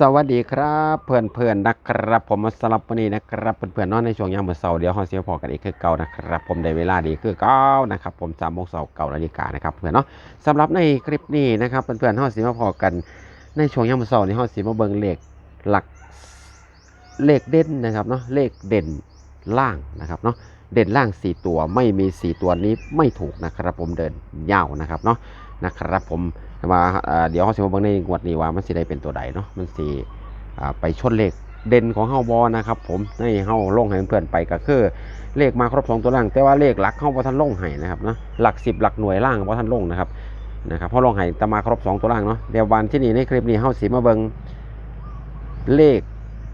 สวัสดีครับเพื่อนเพื่อนๆนะครับ ผมสำหรับวันนี้นะครับเพื่อนเพื่อนๆเนอนในช่วงยามมื้อเสาร์เดี๋ยวเฮาสิมาพอกันอีกคือเก่านะครับ ผมได้เวลาดีคือเก่านะครับ ผม3โมงเช้าเก่านาฬิกานะครับเพื่อนเนาะสำหรับในคลิปนี้นะครับเพื่อนเพื่อนๆเฮาสิมาพอกันในช่วงยามมื้อเสาร์นี้เฮาสิมาเบิ่งเลขหลักเลขเด่นนะครับเนาะเลขเด่นล่างนะครับเนาะเด่นล่าง 4 ตัวไม่มี 4 ตัวนี้ไม่ถูกนะครับ ผมเดินยาวนะครับเนาะ นะครับผมว่าเดี๋ยวเขาสิมาเบิ่งในงวดนี้ว่ามันสิได้เป็นตัวใดเนาะมันสิอ่ไปชนเลขเด่นของเฮาบ่นะครับผมในเฮาลงให้เพื่อนไปก็คือเลขมาครบสองตัวล่าง แต่ว่าเลขหลักเฮาบ่ทันลงให้นะครับเนาะหลัก10หลักหน่วยล่างบ่ทันลงนะครับนะครับเฮาลงให้แต่มาครบสองตัวล่างเนาะเดี๋ยววันที่นี่ในคลิปนี้เฮาสิมาเบิ่งเลข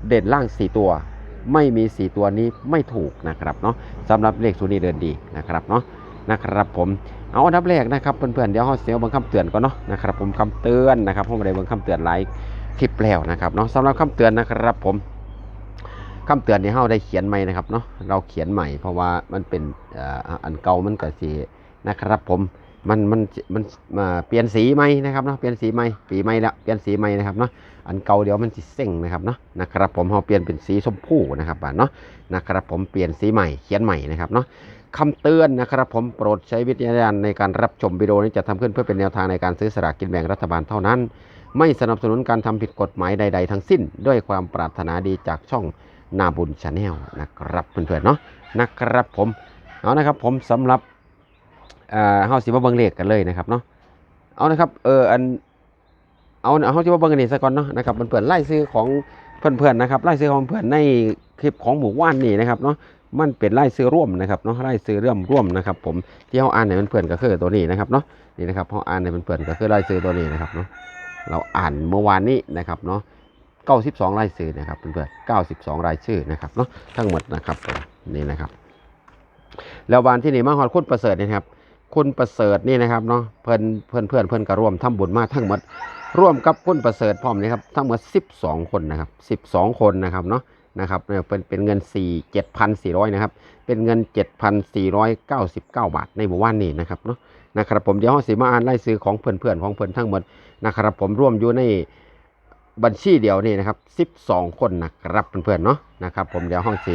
เด่นล่าง4ตัว ไม่มี4ตัวนี้ไม่ถูกนะครับเนาะสำหรับเลขตัวนี้เดินดีนะครับเนาะ นะครับผมเอาอันดับแรกนะครับเพื่อนๆเดี๋ยวเขาเสียเบิ่งคำเตือนก่อนเนาะนะครับผมคำเตือนนะครับผมไม่ได้บิ่งคำเตือนหลายคลิปแล้วนะครับเนาะสำหรับคำเตือนนะครับผมคำเตือนที่เขาได้เขียนใหม่นะครับเนาะเราเขียนใหม่เพราะว่ามันเป็นอ่ออันเก่ามันก็สีนะครับผม มันมันมันเปลี่ยนสีใหม่นะครับเนาะเปลี่ยนสีใหม่ปีใหม่ละเปลี่ยนสีใหม่นะครับเนาะอันเก่าเดี๋ยวมันสิเซ็งนะครับเนาะนะครับผมเราเปลี่ยนเป็นสีชมพูนะครับบ้าดเนาะนะครับผมเปลี่ยนสีใหม่เขียนใหม่นะครับเนาะคำเตือนนะครับผมโปรดใช้วิจารณญาณในการรับชมวิดีโอนี้จะทำขึ้นเพื่อเป็นแนวทางในการซื้อสลากกินแบ่งรัฐบาลเท่านั้น ไม่สนับสนุนการทำผิดกฎหมายใด ๆ ทั้งสิ้น ด้วยความปรารถนาดีจากช่องนาบุญชาแนลนะครับเพื่อนๆเนาะนะครับผมเอานะครับผมสำหรับ อ่อเฮาสิมาเบิ่งเลขกันเลยนะครับเนาะเอานะครับเอออันเอาเอาเฮาสิมาเบิ่งกันนี่ซะก่อนเนาะนะครับเพื่อนๆไล่ซื้อของเพื่อนๆนะครับไล่ซื้อของเพื่อนในคลิปของหมู่ว่านนี่นะครับเนาะมันเป็นไล่ซื้อร่วมนะครับเนาะไล่ซื้อเรื่อมร่วมนะครับ ผมที่เขาอ่านในเพื่อนๆก็คือตัวนี้นะครับเนาะนี่นะครับเขาอ่านในเพื่อนๆก็คือไล่ซื้อตัวนี้นะครับเนาะเราอ่านเมื่อวานนี้นะครับเนาะ92ไล่ซื้อนะครับเพื่อนๆ92 รายชื่อนะครับเนาะทั้งหมดนะครับนี่นะครับ แล้ววันที่นี่มาฮอดคุณประเสริฐนะครับ คุณประเสริฐนี่นะครับเนาะเพื่อนเพื่อนเพื่อนเพื่อนก็ร่วมทำบุญมาทั้งหมดร่วมกับคุณประเสริฐพร้อมนี่ครับทั้งหมด 12 คนนะครับ 12 คนนะครับเนาะนะครับเนี่ยเป็นเป็นเงิน 4 7,400นะครับเป็นเงิน 7,499 บาทในหมู่บ้านนี้นะครับเนาะนะครับผมเดี๋ยวเราสิมาอ่านรายชื่อของเพื่อนๆของเพื่อนทั้งหมดนะครับผมร่วมอยู่ในบัญชีเดียวนี่นะครับ 12 คนนะครับเพื่อนๆเนาะนะครับผมเดี๋ยวห้องสี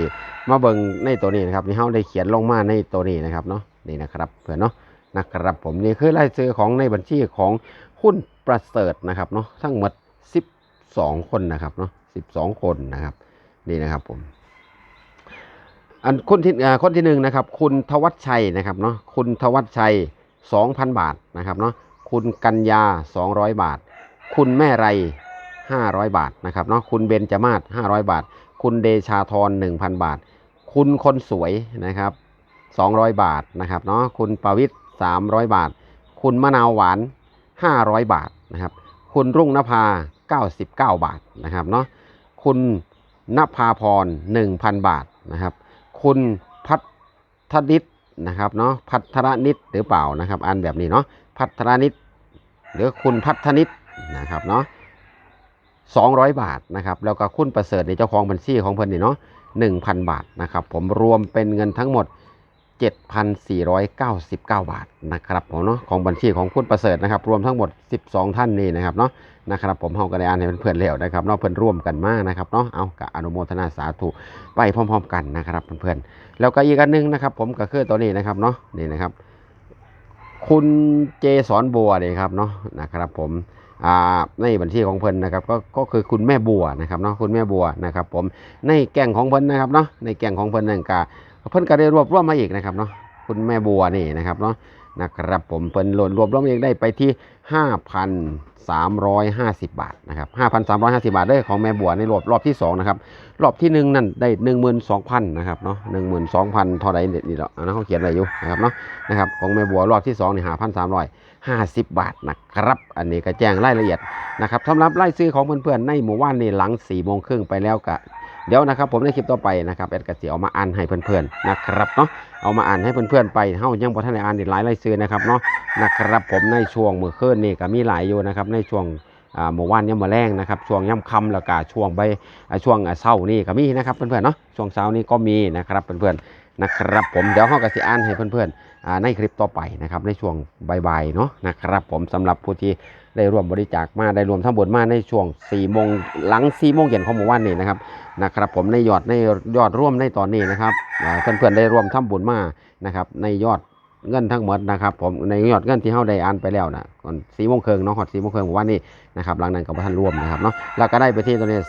มาเบิ่งในตัวนี้นะครับนี่เฮาได้เขียนลงมาในตัวนี้นะครับเนาะนี่นะครับเพื่อนเนาะ นะครับผมนี่คือรายชื่อของในบัญชีของหุ้นประเสริฐนะครับเนาะทั้งหมด 12 คนนะครับเนาะ12 คนนะครับนี่นะครับผมอันคนที่อ่าคนที่หนึ่งนะครับ คุณทวัชชัยนะครับเนาะคุณทวัชชัย 2,000 บาทนะครับเนาะคุณกัญญา 200 บาท คุณแม่ไร 500 บาทนะครับเนาะคุณเบญจมาศ500 บาท คุณเดชาธร1,000 บาท คุณคนสวยนะครับ 200 บาทนะครับเนาะคุณประวิทย์ 300 บาท คุณมะนาวหวาน 500 บาทนะครับ คุณรุ่งนภา 99 บาทนะครับเนาะ คุณนภาพร 1,000 บาทนะครับ คุณพัฒนิตนะครับเนาะ พัทรนิตหรือเปล่านะครับอ่านแบบนี้เนาะ พัทรนิตหรือคุณพัฒนิตนะครับเนาะ200 บาทนะครับแล้วก็คุณประเสริฐในเจ้าของบัญชีของเพิ่นนี่เนาะ1,000 บาทนะครับผมรวมเป็นเงินทั้งหมด 7,499 บาทนะครับผมเนาะของบัญชีของคุณประเสริฐนะครับ รวมทั้งหมด 12 ท่านนี่นะครับเนาะนะครับผมเฮาก็ได้อ่านให้เพื่อนๆแล้วนะครับเนาะเพื่อนร่วมกันมากนะครับเนาะเอากับอนุโมทนาสาธุไปพร้อม ๆ กันนะครับเพื่อนๆแล้วก็อีกอันหนึงนะครับ ผมก็คือตัวนี้นะครับเนาะนี่นะครับ คุณเจสอนบัวนี่ครับเนาะนะครับผมในบัญชีของเพิ่นนะครับก็ก็คือคุณแม่บัวนะครับเนาะคุณแม่บัวนะครับ ผมในแก่งของเพิ่นนะครับเนาะในแก่งของเพิ่นนั่นก็ เพิ่นก็ได้รวบรวมมาอีกนะครับเนาะคุณแม่บัวนี่นะครับเนาะนะครับผมเพิ่นรวบรวบรวมเองได้ไปที่ 5,350 บาทนะครับ5,350 บาทเด้ของแม่บัวในรอบรอบที่สองนะครับรอบที่หนึ่งนั่นได้ 12,000นะครับเนาะ12,000เท่าใดนี่แหละอันนั้นเขาเขียนอะไว้อยู่นะครับเนาะนะครับของแม่บัวรอบที่สองนี่5,350 บาทนะครับอันนี้ก็แจ้งรายละเอียดนะครับสำหรับรายซื้อของเพื่อนๆในหมู่บ้านนี่หลัง4โมงครึ่งไปแล้วกะ เดี๋ยวนะครับผมในคลิปต่อไปนะครับแอดกระเสียเอามาอ่านให้เพื่อนๆนะครับเนาะเอามาอ่านให้เพื่อนๆไปเฮายังบ่ทันได้อ่านอีกหลายรายซื้อนะครับเนาะนะครับผมในช่วงมือคืนนี่ก็มีหลายอยู่นะครับในช่วงอ่าเมื่อวานย่ำมาแรงนะครับช่วงย่ำคำแล้วก็ช่วงใบช่วงเศร้านี่ก็มีนะครับเพื่อนๆเนาะช่วงเช้านี่ก็มีนะครับเพื่อนๆ นะครับผมเดี๋ยวห้องกสิอ่านให้เพื่อนๆในคลิปต่อไปนะครับในช่วงบ่ายๆเนาะนะครับผมสำหรับผู้ที่ได้ร่วมบริจาคมาได้รวมทั้งบุญมาในช่วง4โมงหลัง4โมงเย็นของเมื่อวานนี้นะครับนะครับผมในยอดในยอดร่วมในตอนนี้นะครับเพื่อนๆได้ร่วมทำบุญมานะครับในยอดเงินทั้งหมดนะครับผมในยอดเงินที่เฮาได้อ่านไปแล้วนะก่อน4โมงครึ่งเนาะฮอด4โมงครึ่งเมื่านนี้นะครับหลังนั้นก็บ่ทันร่วมนะครับเนาะแล้วก็ได้ไปที่ตอนนี้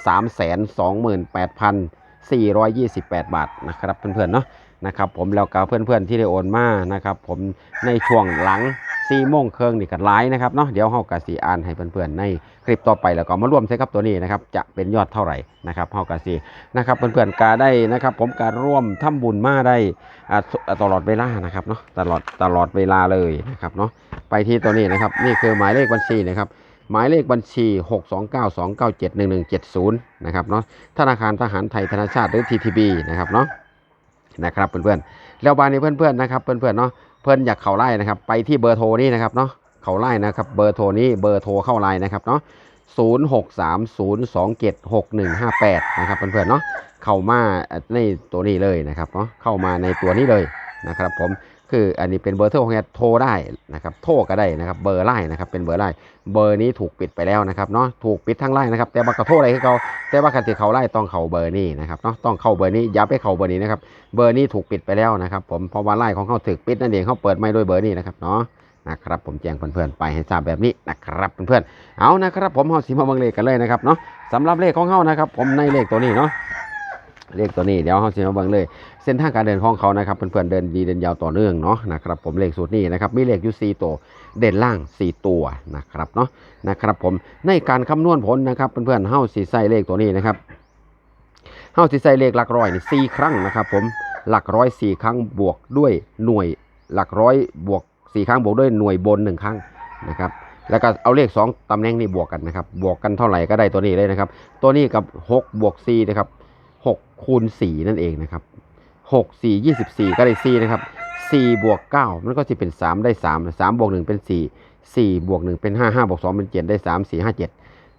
328,428บาทนะครับเพื่อนๆเนาะ นะครับผมแล้วก็เพื่อนๆที่ได้โอนมานะครับผมในช่วงหลัง4โมงเครึ่องนี่ก็ไลฟ์นะครับเนาะเดี๋ยวเฮากะสิอ่านให้เพื่อนๆในคลิปต่อไปแล้วก็มาร่วมใช้กับตัวนี้นะครับจะเป็นยอดเท่าไหร่นะครับเฮากะสินะครับเพื่อนๆกาได้นะครับ ผมการร่วมทำบุญมาได้ตลอดเวลานะครับเนาะตลอดตลอดเวลาเลยนะครับเนาะไปที่ตัวนี้นะครับนี่คือหมายเลขบัญชีนะครับหมายเลขบัญชี 629 297 1170 นะครับเนาะธนาคารทหารไทยธนาชาติหรือ TTB นะครับเนาะ นะครับเพื่อนๆแล้วบานนี้เพื่อนๆนะครับเพื่อนๆเนาะเพื่อนอยากเข้าไล่นะครับ ไปที่เบอร์โทรนี้นะครับเนาะเข้าไล่นะครับเบอร์โทรนี้เบอร์โทรเข้าไล่นะครับเนาะ0 6 3 0 2 7 6 1 5 8 นะครับเพื่อนๆเนาะเข้ามาในตัวนี้เลยนะครับเนาะเข้ามาในตัวนี้เลยนะครับผม คืออันนี้เป็นเบอร์โทรของแอดโทรได้นะครับโทรก็ได้นะครับเบอร์ไล่นะครับเป็นเบอร์ไล่เบอร์นี้ถูกปิดไปแล้วนะครับเนาะถูกปิดทั้งไล่นะครับแต่บักระโทรอะไรให้เขาแต่ว่าคันที่เขาไล่ต้องเข้าเบอร์นี้นะครับเนาะต้องเข้าเบอร์นี้อย่าไปเข้าเบอร์นี้นะครับเบอร์นี้ถูกปิดไปแล้วนะครับผมเพราะว่าไล่ของเขาถึกปิดนั่นเองเขาเปิดไม่ด้วยเบอร์นี้นะครับเนาะนะครับผมแจ้งเพื่อนๆไปให้ทราบแบบนี้นะครับเพื่อนๆเอานะครับผมเอาสีมาเบังเลขกันเลยนะครับเนาะสำหรับเลขของเขานะครับผมในเลขตัวนี้เนาะ เลขตัวนี้เดี๋ยวเขาสีมาเบังเลย เส้นทางการเดินของเขานะครับเพื่อนๆเดินดีเดินยาวต่อเนื่องเนาะนะครับผมเลขสูตรนี้นะครับมีเลขอยู่สี่ตัวเด่นล่างสี่ตัวนะครับเนาะนะครับผมในการคำนวณผลนะครับเพื่อนๆเฮาสีใส่เลขตัวนี้นะครับเฮาสิใส่เลขหลักร้อยนี่สี่ครั้งนะครับผมหลักร้อยสี่ครั้งบวกด้วยหน่วยหลักร้อยบวกสี่ครั้งบวกด้วยหน่วยบนหนึ่งครั้งนะครับแล้วก็เอาเลขสองตำแหน่งนี่บวกกันนะครับ บวกกันเท่าไหร่ก็ได้ตัวนี้เลยนะครับ ตัวนี้กับหกบวกสี่นะครับ คูณสี่นั่นเองนะครับหกสี่ยี่สิบสี่ก็ได้สี่นะครับสี่บวกเก้ามันก็จะเป็นสามได้สามสามบวกหนึ่งเป็นสี่สี่บวกหนึ่งเป็นห้าห้าบวกสองเป็นเจ็ดได้สามสี่ห้าเจ็ด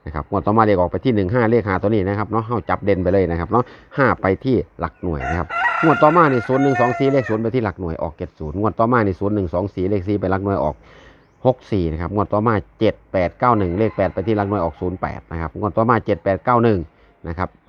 นะครับงวดต่อมาเลขออกไปที่ 1 5 เลขหาตัวนี้นะครับเนาะเฮาจับเด่นไปเลยนะครับเนาะ5ไปที่หลักหน่วยนะครับงวดต่อมานี่0 1 2 4เลข0ไปที่หลักหน่วยออก7 0งวดต่อมานี่0 1 2 4เลข4ไปหลักหน่วยออก6 4นะครับงวดต่อมา7 8 9 1เลข8ไปที่หลักหน่วยออก0 8นะครับงวดต่อมา7 8 9 1นะครับอ่า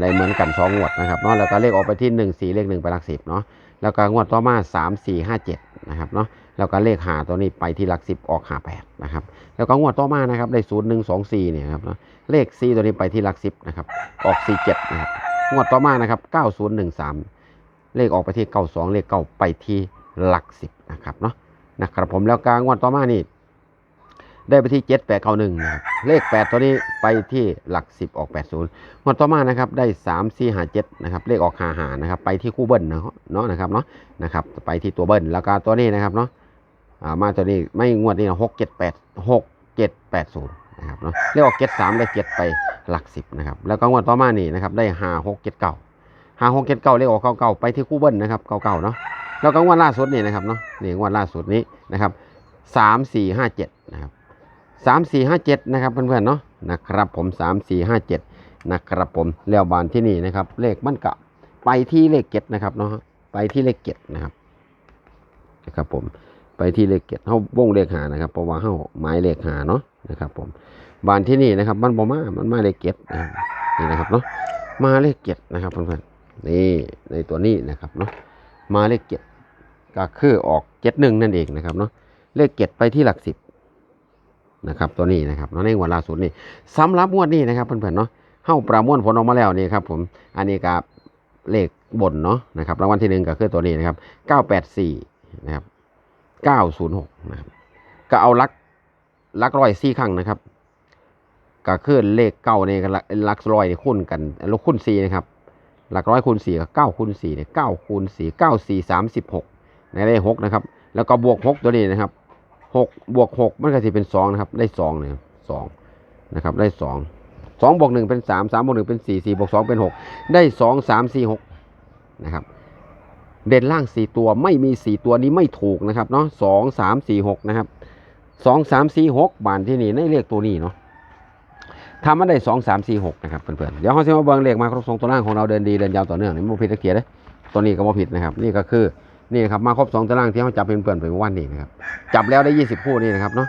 ได้เหมือนกัน2งวดนะครับเนาะแล้วก็เลขออกไปที่1 4เลข1ไปหลัก10เนาะแล้วก็งวดต่อมา3 4 5 7นะครับเนาะแล้วก็เลขหาตัวนี้ไปที่หลัก10ออกหา8นะครับแล้วก็งวดต่อมานะครับได้0 1 2 4เนี่ยครับเนาะเลข4ตัวนี้ไปที่หลักสิบนะครับออก47นะครับงวดต่อมานะครับ9013เลขออกไปที่92เลขเก้าไปที่หลักสิบนะครับเนาะนะครับผมแล้วกลางวดต่อมานี่ ได้ไปที่7891นะครับเลข8ตัวนี้ไปที่หลัก10ออก80งวดต่อมานะครับได้3 4 5 7นะครับเลขออก5หานะครับ ไปที่คู่เบิ้ลนะเนาะนะครับเนาะนะครับไปที่ตัวเบิ้ลแล้วก็ตัวนี้นะครับเนาะอ่ามาตัวนี้ไม่งวดนี้นะ6 7 8 6 7 8 0นะครับเนาะเลขออกเจ็ดสามได้เจ็ดไปหลักสิบนะครับแล้วก็งวดต่อมานี่นะครับได้ห้าหกเจ็ดเก้าห้าหกเจ็ดเก้าเลขออกเก้าเก้าไปที่คู่เบิ้ลนะครับเก้าเก้าเนาะแล้วก็งวดล่าสุดนี่นะครับเนาะนี่งวดล่าสุดนี้นะครับสามสี่ห้าเจ็ดนะครับ สามสี่ห้าเจ็ดนะครับเพื่อนๆเนาะนะครับผมสามสี่ห้าเจ็ดนะครับผมแล้วบานที่นี่นะครับ เลขมันกะไปที่เลขเจ็ดนะครับเนาะไปที่เลขเจ็ดนะครับนะครับผมไปที่เลขเจ็ดเขาวงเลขหานะครับเพราะว่าเขาหมายเลขหาเนาะนะครับผมบานที่นี่นะครับ มันบ่มามันมาเลขเจ็ดนี่นะครับเนาะมาเลขเจ็ดนะครับเพื่อนๆนี่ในตัวนี้นะครับเนาะมาเลขเจ็ดก็คือออกเจ็ดหนึ่งนั่นเองนะครับเนาะเลขเจ็ดไปที่หลักสิบ นะครับตัวนี้นะครับเนาะในงวดล่าสุดนี่สำหรับงวดนี้นะครับเพื่อนๆเนาะเข้าประมวลผลออกมาแล้วนี่ครับผมอันนี้กับเลขบนเนาะนะครับรางวัลที่หนึ่งก็คือตัวนี้นะครับเก้าแปดสี่นะครับ906นะครับก็เอาลักลักร้อยสี่ครั้งนะครับก็คือเลขเก้าเนี่ยกับลักร้อยนี่คูณกันลบคูณสี่นะครับหลักร้อยคูณสี่ก็เก้าคูณสี่เนี่ยเก้าคูณสี่เก้าสี่สามสิบหกในได้หกนะครับ แล้วก็บวกหกตัวนี้นะครับ หกบวกหกมันก็จะเป็นสองนะครับ ได้สองเนี่ยสองนะครับ ได้สองสองบวกหนึ่งเป็นสามสามบวกหนึ่งเป็นสี่สี่บวกสองเป็นหกได้สองสามสี่หกนะครับ เด่นล่างสี่ตัวไม่มีสี่ตัวนี้ไม่ถูกนะครับเนาะสองสามสี่หกนะครับสองสามสี่หกบานที่นี่ในเลขตัวนี้เนาะทำมาได้สองสามสี่หกนะครับเพื่อนๆเดี๋ยวเขาจะมาเบิ่งเลขมาครบทรงตัวล่างของเราเดินดีเดินยาวต่อเนื่องนี่มันผิดตะเกียบเลยตัวนี้ก็บ่ผิดนะครับ นี่ก็คือ นี่ครับมาครบสองตารางที่เขาจับเป็นเพื่อนไปเมื่อวันนี้นะครับจับแล้วได้ยี่สิบคู่นี่นะครับเนาะ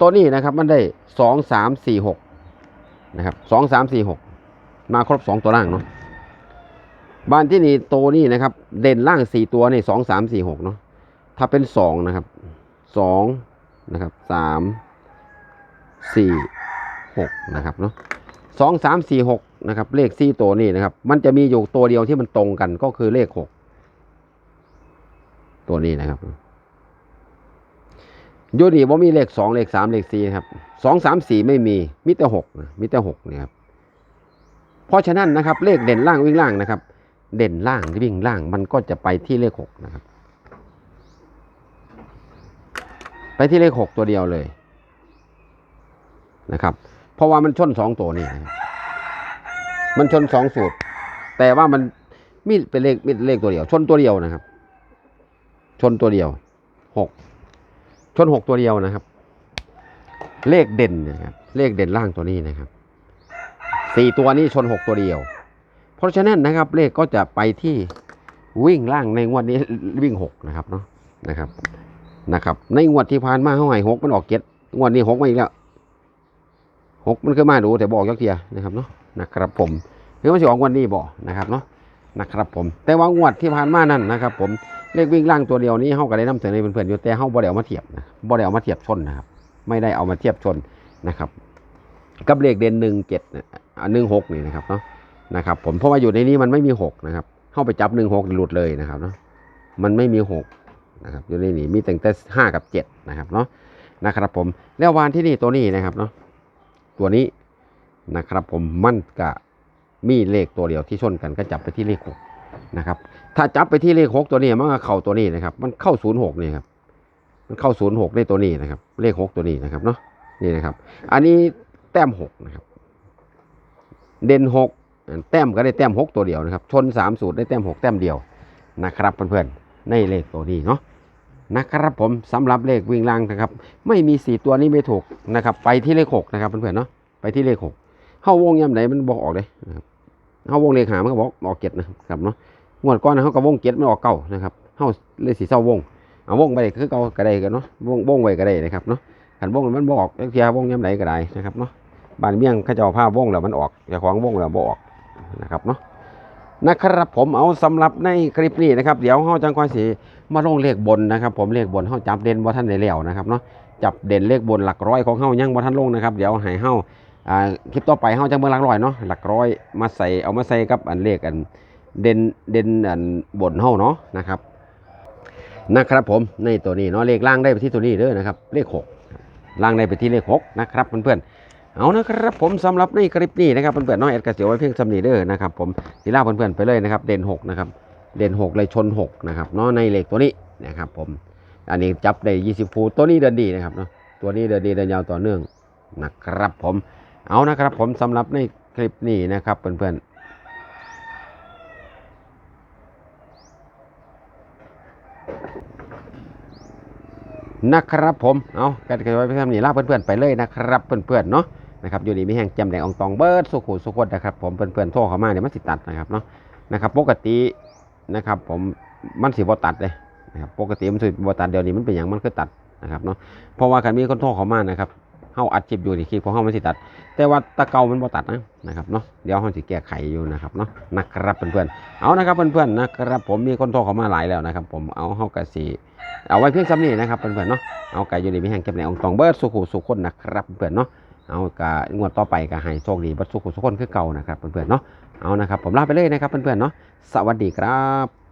ตัวนี้นะครับมันได้สองสามสี่หกนะครับสองสามสี่หกมาครบสองตัวล่างเนาะบ้านที่นี่ตัวนี้นะครับ เด่นล่างสี่ตัวนี่สองสามสี่หกเนาะถ้าเป็นสองนะครับสองนะครับสามสี่หกนะครับเนาะสองสามสี่หกนะครับ เลขสี่ตัวนี้นะครับ มันจะมีอยู่ตัวเดียวที่มันตรงกันก็คือเลขหก ตัวนี้นะครับยูนี่ว่ามีเลขสองเลขสามเลขสี่ครับสองสามสี่ไม่มีมิแต่หกมิแต่หกเนี่ยครับเพราะฉะนั้นนะครับ เลขเด่นล่างวิ่งล่างนะครับ เด่นล่างวิ่งล่าง มันก็จะไปที่เลขหกนะครับ ไปที่เลขหกตัวเดียวเลยนะครับ เพราะว่ามันชนสองตัวนี่มันชนสองสูตร แต่ว่ามันมีเป็นเลขมีเลขตัวเดียว ชนตัวเดียวนะครับ ชนตัวเดียวหกชนหกตัวเดียวนะครับ เลขเด่นนะครับ เลขเด่นล่างตัวนี้นะครับสี่ตัวนี้ชนหกตัวเดียว เพราะฉะนั้นนะครับ เลขก็จะไปที่วิ่งล่างในงวดนี้วิ่งหกนะครับเนาะนะครับนะครับ ในงวดที่ผ่านมาเท่าไหร่หกมันออกเจ็ดงวดนี้หกมาอีกแล้วหกมันคือมาดูแต่บอกยักเทียนะครับเนาะนะครับผมหรือว่าจะออกวันนี้บอกนะครับเนาะนะครับผม แต่ว่างวดที่ผ่านมานั่นนะครับ ผม เลขวิ่งล่างตัวเดียวนี้เฮาก็ได้นำเสนอให้เพื่อนๆอยู่แต่เฮาบ่ได้เอามาเทียบนะบ่ได้เอามาเทียบชนนะครับ ไม่ได้เอามาเทียบชนนะครับ กับเลขเด่นหนึ่งเจ็ดหนึ่งหกนี่นะครับเนาะนะครับ ผมเพราะว่าอยู่ในนี้มันไม่มีหกนะครับเข้าไปจับหนึ่งหกหลุดเลยนะครับเนาะมันไม่มีหกนะครับอยู่ในนี้มีแต่แต่ห้ากับเจ็ดนะครับเนาะนะครับ ผมแล้ววานที่นี่ตัวนี้นะครับเนาะตัวนี้นะครับผมมันก็มีเลขตัวเดียวที่ชนกันก็จับไปที่เลขหกนะครับ ถ้าจับไปที่เลขหกตัวนี้มันก็เข้าตัวนี้นะครับ มันเข้าศูนย์หกนี่ครับมันเข้าศูนย์หกในตัวนี้นะครับ เลขหกตัวนี้นะครับเนาะนี่นะครับ อันนี้แต้มหกนะครับ เด่นหกแต้มก็ได้แต้มหกตัวเดียวนะครับ ชนสามสูตรได้แต้มหกแต้มเดียวนะครับเพื่อนๆในเลขตัวนี้เนาะนะครับผมสำหรับเลขวิ่งล่างนะครับ ไม่มีสี่ตัวนี้ไม่ถูกนะครับ ไปที่เลขหกนะครับเพื่อนๆเนาะไปที่เลขหกเข้าวงยำไหนมันบอกออกเลยนะครับเข้าวงเลขหามันก็บอกออกเจ็ดนะครับเนาะ งวดก่อนนะเขาก็วงเก็ตมันออกเก่านะครับเขาเลยสีเศร้าวงเอาวงไปคือเก่าก็ได้กันเนาะวงวงไว้ก็ได้นะครับเนาะขันวงมันบออกเทียวงย้ำไหนก็ได้นะครับเนาะบ้านเมี่ยงเขาเจ้าผ้าวงแล้วมันออกอย่ของวงแล้วบออกนะครับเนาะนะครับผมเอาสำหรับในคลิปนี้นะครับเดี๋ยวเขาจังควายสีมาลงเลขบนนะครับ ผมเลขบนเขาจับเด่นบ่ท่านได้แล้วนะครับเนาะจับเด่นเลขบนหลักร้อยของเขายังบ่ท่านลงนะครับเดี๋ยวให้เฮาอ่าคลิปต่อไปเฮาจังเบิ่งหลักร้อยเนาะหลักร้อยมาใส่เอามาใส่กับอันเลขอัน เด่นเด่นอันบนเฮาเนาะนะครับนะครับผมในตัวนี้เนาะเลขล่างได้ไปที่ตัวนี้เด้อนะครับเลขหกล่างได้ไปที่เลขหกนะครับเพื่อนๆเอานะครับผมสำหรับในคลิปนี้นะครับเพื่อนๆเน้องแอดกระเสียวไว้เพียงสำนีเด้อนะครับผมทีล่าเพื่อนๆไปเลยนะครับเด่นหกนะครับเด่นหกเลยชนหกนะครับเนาะในเลขตัวนี้นะครับผมอันนี้จับได้ยี่สิบฟูตัวนี้เดินดีนะครับเนาะตัวนี้เดินดีเดินยาวต่อเนื่องนะครับผมเอานะครับผมสำหรับในคลิปนี้นะครับเพื่อนๆ นะครับผม เอากันกันไว้เพื่อนนี่ลาเพื่อนๆไปเลยนะครับเพื่อนๆเนาะนะครับอยู่ดีมีแห่งจำแดงอองตองเบิร์ดสุขุสุขดนะครับผมเพื่อนๆโทรเข้ามาเดี๋ยวมันสิตัดนะครับเนาะนะครับปกตินะครับผมมันสิบตัดเลยนะครับปกติมันสิบตัดเดี๋ยวนี้มันเป็นอย่างมันคือตัดนะครับเนาะเพราะว่าคันมีคนโทรเข้ามานะครับ เฮาอัดคลิปอยู่นี่คลิปของเฮามันสิตัด แต่ว่าตะเกามันบ่ตัดนะนะครับเนาะเดี๋ยวเฮาสิแก้ไขอยู่นะครับเนาะนะครับเพื่อนๆเอานะครับเพื่อนๆนะครับผมมีคนโทรเข้ามาหลายแล้วนะครับผมเอาเฮากะสิเอาไว้เพียงซ้ำนี้นะครับเพื่อนๆเนาะเอาไก่อยู่ในมีแห่งเก็บในองค์ตองเบิร์ดสุขุสุขคนนะครับเพื่อนๆเนาะเอากะงวดต่อไปก็ให้โชคดีบิร์ดสุขุสุขคนคือเก่านะครับเพื่อนๆเนาะเอานะครับผมลาไปเลยนะครับเพื่อนๆเนาะสวัสดีครับ